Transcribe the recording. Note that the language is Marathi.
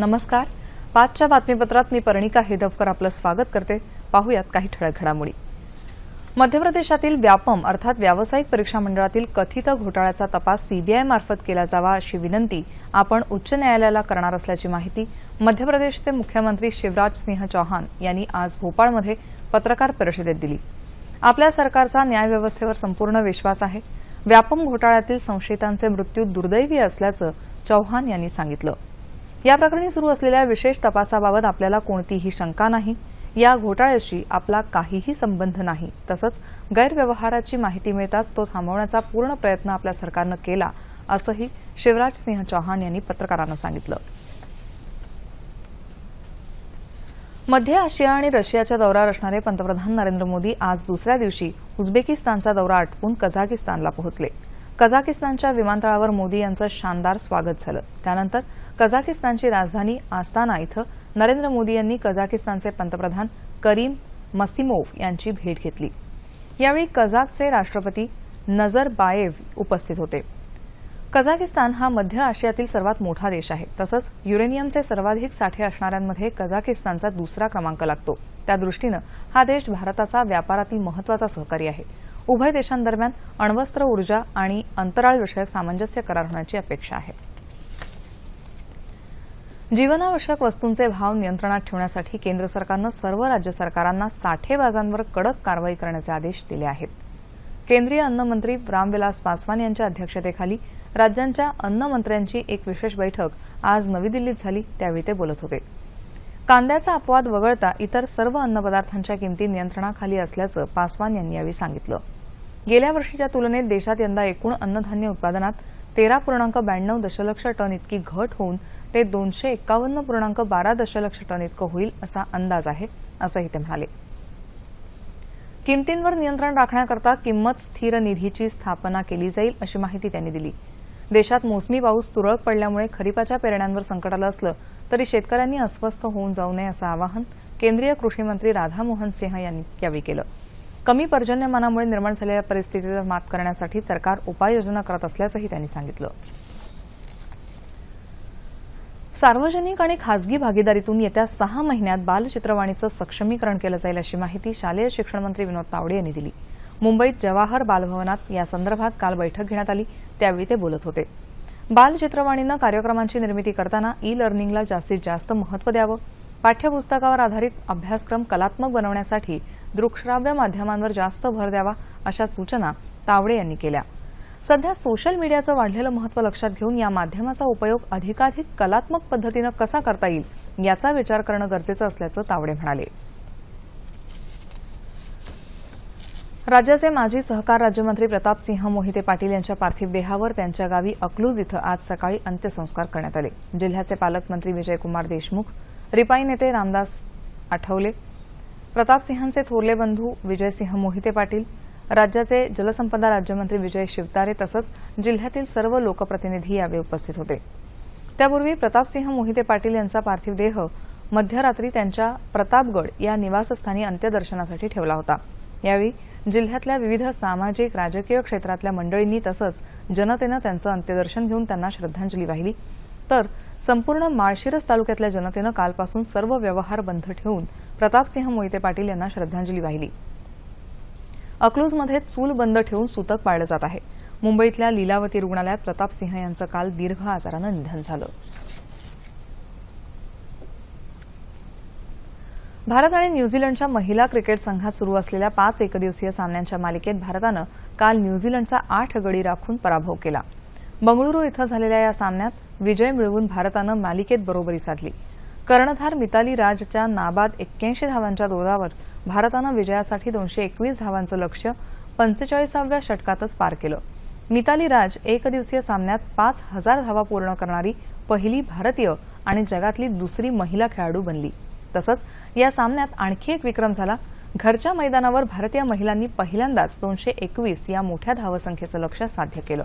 नमस्कार. पाचच्या बातमीपत्रात मी पर्णिका हेदवकर आपलं स्वागत करते. पाहुयात काही ठळक घडामोडी. मध्य प्रदेशातील व्यापम अर्थात व्यावसायिक परीक्षा मंडळातील कथित घोटाळ्याचा तपास सीबीआय मार्फत केला जावा अशी विनंती आपण उच्च न्यायालयाला करणार असल्याची माहिती मध्य प्रदेशचे मुख्यमंत्री शिवराज सिंह चौहान यांनी आज भोपाळमध्ये पत्रकार परिषदेत दिली. आपल्या सरकारचा न्यायव्यवस्थेवर संपूर्ण विश्वास आहे. व्यापम घोटाळ्यातील संशयितांचे मृत्यू दुर्दैवी असल्याचं चौहान यांनी सांगितलं. या प्रकरणी सुरू असलेल्या विशेष तपासाबाबत आपल्याला कोणतीही शंका नाही. या घोटाळ्याशी आपला काहीही संबंध नाही. तसंच गैरव्यवहाराची माहिती मिळताच तो थांबवण्याचा पूर्ण प्रयत्न आपल्या सरकारनं केला असंही शिवराज सिंह चौहान यांनी पत्रकारांना सांगितलं. मध्य आशिया आणि रशियाच्या दौऱ्यावर असणारे पंतप्रधान नरेंद्र मोदी आज दुसऱ्या दिवशी उझबेकिस्तानचा दौरा आटपून कझाकिस्तानला पोहोचले. कझाकिस्तानच्या विमानतळावर मोदी यांचं शानदार स्वागत झालं. त्यानंतर कझाकिस्तानची राजधानी आस्ताना इथं नरेंद्र मोदी यांनी कझाकिस्तानचे पंतप्रधान करीम मसिमोव यांची भेट घेतली. यावेळी कझाकचे राष्ट्रपती नजर बायेव उपस्थित होते. कझाकिस्तान हा मध्य आशियातील सर्वात मोठा देश आहे. तसंच युरेनियमचे सर्वाधिक साठे असणाऱ्यांमध्ये कझाकिस्तानचा दुसरा क्रमांक लागतो. त्यादृष्टीनं हा देश भारताचा व्यापारातील महत्त्वाचा सहकारी आहे. उभय देशांदरम्यान अण्वस्त्र ऊर्जा आणि अंतराळ विषयक सामंजस्य करार होण्याची अपेक्षा आहे. जीवनावश्यक वस्तूंचे भाव नियंत्रणात ठेवण्यासाठी केंद्र सरकारनं सर्व राज्य सरकारांना साठेबाजांवर कडक कारवाई करण्याचे आदेश दिले आहेत. केंद्रीय अन्नमंत्री रामविलास पासवान यांच्या अध्यक्षतेखाली राज्यांच्या अन्नमंत्र्यांची एक विशेष बैठक आज नवी दिल्लीत झाली त्यावेळी ते बोलत होते. कांद्याचा अपवाद वगळता इतर सर्व अन्नपदार्थांच्या किमती नियंत्रणाखाली असल्याचं पासवान यांनी यावेळी सांगितलं. गेल्या वर्षीच्या तुलनेत देशात यंदा एकूण अन्नधान्य उत्पादनात तेरा पूर्णांक ब्याण्णव दशलक्ष टन इतकी घट होऊन ते दोनशे एक्कावन्न पूर्णांक बारा दशलक्ष टन इतकं होईल असा अंदाज आहे असंही ते म्हणाले. किमतींवर नियंत्रण राखण्याकरता किंमत स्थिर निधीची स्थापना केली जाईल अशी माहिती त्यांनी दिली. देशात मोसमी पाऊस तुरळक पडल्यामुळे खरीपाच्या पेरण्यांवर संकट आलं असलं तरी शेतकऱ्यांनी अस्वस्थ होऊन जाऊ नये असं आवाहन केंद्रीय कृषी मंत्री राधामोहन सिंह यांनी यावेळी केलं. कमी पर्जन्यमानामुळे निर्माण झालेल्या परिस्थितीवर मात करण्यासाठी सरकार उपाययोजना करत असल्याचंही त्यांनी सांगितलं. सार्वजनिक आणि खासगी भागीदारीतून येत्या सहा महिन्यात बालचित्रवाणीचं सक्षमीकरण केलं जाईल अशी माहिती शालेय शिक्षण मंत्री विनोद तावडे यांनी दिली. मुंबईत जवाहर बालभवनात यासंदर्भात काल बैठक घेण्यात आली. त्यावेळी ते बोलत होते. बालचित्रवाणीनं कार्यक्रमांची निर्मिती करताना ई लर्निंगला जास्तीत जास्त महत्त्व द्यावं. पाठ्यपुस्तकावर आधारित अभ्यासक्रम कलात्मक बनवण्यासाठी दृकश्राव्य माध्यमांवर जास्त भर द्यावा अशा सूचना तावडे यांनी केल्या. सध्या सोशल मीडियाचं वाढलेलं महत्त्व लक्षात घेऊन या माध्यमाचा उपयोग अधिकाधिक कलात्मक पद्धतीनं कसा करता येईल याचा विचार करणं गरजेचं असल्याचं तावडे म्हणाले. राज्याचे माजी सहकार राज्यमंत्री प्रतापसिंह मोहिते पाटील यांच्या पार्थिव देहावर त्यांच्या गावी अकलूज इथं आज सकाळी अंत्यसंस्कार करण्यात आले. जिल्ह्याचे पालकमंत्री विजयकुमार देशमुख रिपाई नेते रामदास आठवले. प्रतापसिंहांचे थोरले बंधू विजयसिंह मोहिते पाटील राज्याचे जलसंपदा राज्यमंत्री विजय शिवतारे तसंच जिल्ह्यातील सर्व लोकप्रतिनिधी यावेळी उपस्थित होते. त्यापूर्वी प्रतापसिंह मोहिते पाटील यांचा पार्थिव देह मध्यरात्री त्यांच्या प्रतापगड या निवासस्थानी अंत्यदर्शनासाठी ठेवला होता. यावेळी जिल्ह्यातल्या विविध सामाजिक राजकीय क्षेत्रातल्या मंडळींनी तसंच जनतेनं त्यांचं अंत्यदर्शन घेऊन त्यांना श्रद्धांजली वाहिली. तर संपूर्ण माळशिरस तालुक्यातल्या जनतेनं कालपासून सर्व व्यवहार बंद ठेवून प्रतापसिंह मोहिते पाटील यांना श्रद्धांजली वाहिली. अकलूजमध्ये चूल बंद ठेवून सुतक पाळलं जात आहे. मुंबईतल्या लीलावती रुग्णालयात प्रतापसिंह यांचं काल दीर्घ आजारानं निधन झालं. भारत आणि न्यूझीलंडच्या महिला क्रिकेट संघात सुरू असलेल्या पाच एकदिवसीय सामन्यांच्या मालिकेत भारतानं काल न्यूझीलंडचा आठ गडी राखून पराभव केला. बंगळुरू इथं झालेल्या या सामन्यात विजय मिळवून भारतानं मालिकेत बरोबरी साधली. कर्णधार मिताली राजच्या नाबाद एक्क्याऐंशी धावांच्या दोरावर भारतानं विजयासाठी दोनशे एकवीस धावांचं लक्ष्य पंचेचाळीसाव्या षटकातच पार केलं. मिताली राज एकदिवसीय सामन्यात पाच हजार धावा पूर्ण करणारी पहिली भारतीय आणि जगातली दुसरी महिला खेळाडू बनली. तसंच या सामन्यात आणखी एक विक्रम झाला. घरच्या मैदानावर भारतीय महिलांनी पहिल्यांदाच दोनशे एकवीस या मोठ्या धावसंख्येचं लक्ष साध्य केलं.